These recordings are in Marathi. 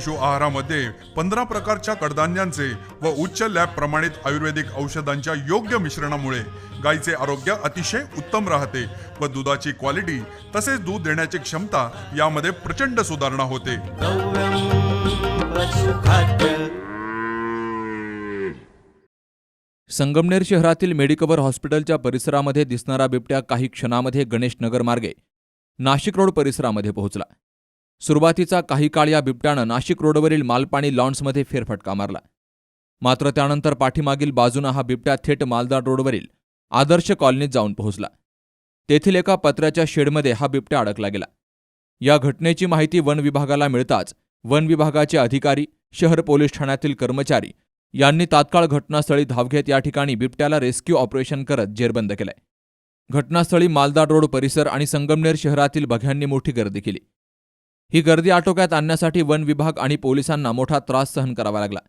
पशु आहारामध्ये पंधरा प्रकारच्या कडधान्यांचे व उच्च लॅब प्रमाणित आयुर्वेदिक औषधांच्या योग्य मिश्रणामुळे गायीचे आरोग्य अतिशय उत्तम राहते व दुधाची क्वालिटी तसेच दूध देण्याची क्षमता यामध्ये प्रचंड सुधारणा होते. संगमनेर शहरातील मेडिकवर हॉस्पिटलच्या परिसरामध्ये दिसणारा बिबट्या काही क्षणामध्ये गणेश नगर मार्गे नाशिक रोड परिसरामध्ये पोहोचला. सुरुवातीचा काही काळ या बिबट्यानं नाशिक रोडवरील मालपाणी लॉन्समध्ये फेरफटका मारला. मात्र त्यानंतर पाठीमागील बाजूनं हा बिबट्या थेट मालदार रोडवरील आदर्श कॉलनीत जाऊन पोहोचला. तेथील एका पत्र्याच्या शेडमध्ये हा बिबट्या अडकला गेला. या घटनेची माहिती वन विभागाला मिळताच वन विभागाचे अधिकारी शहर पोलीस ठाण्यातील कर्मचारी यांनी तात्काळ घटनास्थळी धाव घेत या ठिकाणी बिबट्याला रेस्क्यू ऑपरेशन करत जेरबंद केलंय. घटनास्थळी मालदार रोड परिसर आणि संगमनेर शहरातील बघ्यांनी मोठी गर्दी केली. ही गर्दी आटोक्यात आणण्यासाठी वन विभाग आणि पोलिसांना मोठा त्रास सहन करावा लागला.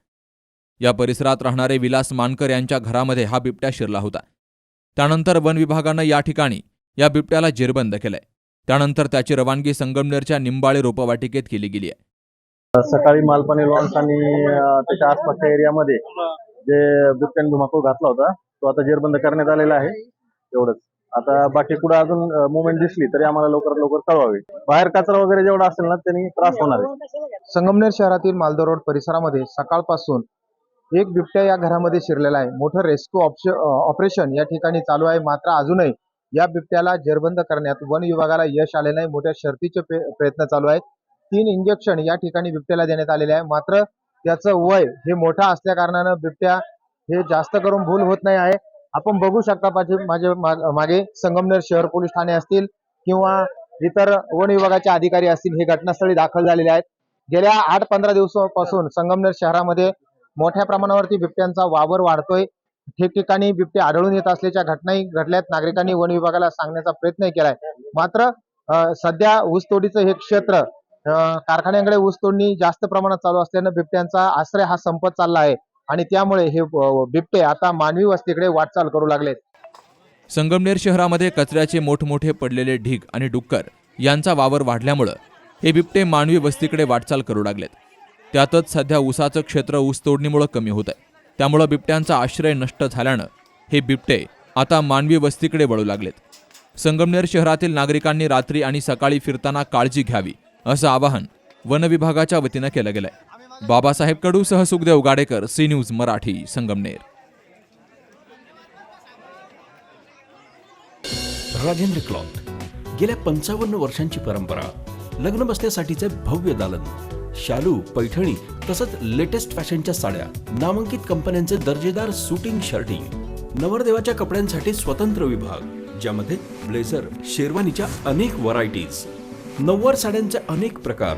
या परिसरात राहणारे विलास मानकर यांच्या घरामध्ये हा बिबट्या शिरला होता. त्यानंतर वन विभागानं या ठिकाणी या बिबट्याला जेरबंद केलंय. त्यानंतर त्याची रवानगी संगमनेरच्या निंबाळे रोपवाटिकेत केली गेली आहे. सकाळी मालपाणी लॉन्स आणि त्याच्या आसपासच्या एरियामध्ये जे बिबट्याने धुमाकूळ घातला होता तो आता जेरबंद करण्यात आलेला आहे. एवढंच. आता बाकी कुठं अजून मुवमेंट दिसली तरी आम्हाला लवकरात लवकर कळवावी. बाहेर कचरा वगैरे जेवढा असेल ना त्यांनी त्रास होणार आहे. संगमनेर शहरातील मालदह रोड परिसरामध्ये सकाळपासून एक बिबट्या या घरामध्ये शिरलेला आहे. मोठं रेस्क्यू ऑपरेशन या ठिकाणी चालू आहे. मात्र अजूनही या बिबट्याला जेरबंद करण्यात वन विभागाला यश आले नाही. मोठ्या शर्तीचे प्रयत्न चालू आहेत. तीन इंजेक्शन या ठिकाणी बिबट्याला देण्यात आलेले आहे. मात्र त्याचं वय हे मोठं असल्या कारणानं बिबट्या हे जास्त करून भूल होत नाही आहे. आपण बघू शकता माझे माझे मागे संगमनेर शहर पोलीस ठाणे असतील किंवा इतर वन विभागाचे अधिकारी असतील हे घटनास्थळी दाखल झालेले आहेत. गेल्या आठ पंधरा दिवसापासून संगमनेर शहरामध्ये मोठ्या प्रमाणावरती बिबट्यांचा वावर वाढतोय. ठिकठिकाणी बिबटे आढळून येत असल्याच्या घटनाही घडल्यात. नागरिकांनी वन विभागाला सांगण्याचा प्रयत्न केलाय. मात्र सध्या ऊसतोडीचं हे क्षेत्र कारखान्यांकडे ऊसतोडणी जास्त प्रमाणात चालू असल्यानं बिबट्यांचा आश्रय हा संपत चालला आहे. आणि त्यामुळे हे बिबटे आता मानवी वस्तीकडे वाटचाल करू लागलेत. संगमनेर शहरामध्ये कचऱ्याचे मोठमोठे पडलेले ढीग आणि डुक्कर यांचा वावर वाढल्यामुळं हे बिबटे मानवी वस्तीकडे वाटचाल करू लागलेत. त्यातच सध्या ऊसाचं क्षेत्र ऊस तोडणीमुळं कमी होत आहे त्यामुळं बिबट्यांचा आश्रय नष्ट झाल्यानं हे बिबटे आता मानवी वस्तीकडे वळू लागलेत. संगमनेर शहरातील नागरिकांनी रात्री आणि सकाळी फिरताना काळजी घ्यावी असं आवाहन वनविभागाच्या वतीनं केलं गेलंय. बाबासाहेब कडू सह Sukhdev Gadekar C news Marathi Sangamner. Rajendra cloth गेल्या पंचावन्न वर्षांची परंपरा लग्न बसण्यासाठीचे भव्य दालन शालू पैठणी तसंच लेटेस्ट फॅशनच्या साड्या नामांकित कंपन्यांचे दर्जेदार सुटिंग शर्टिंग नवरदेवाच्या कपड्यांसाठी स्वतंत्र विभाग ज्यामध्ये ब्लेझर शेरवानीच्या अनेक व्हरायटीज नव्वार साड्यांचे अनेक प्रकार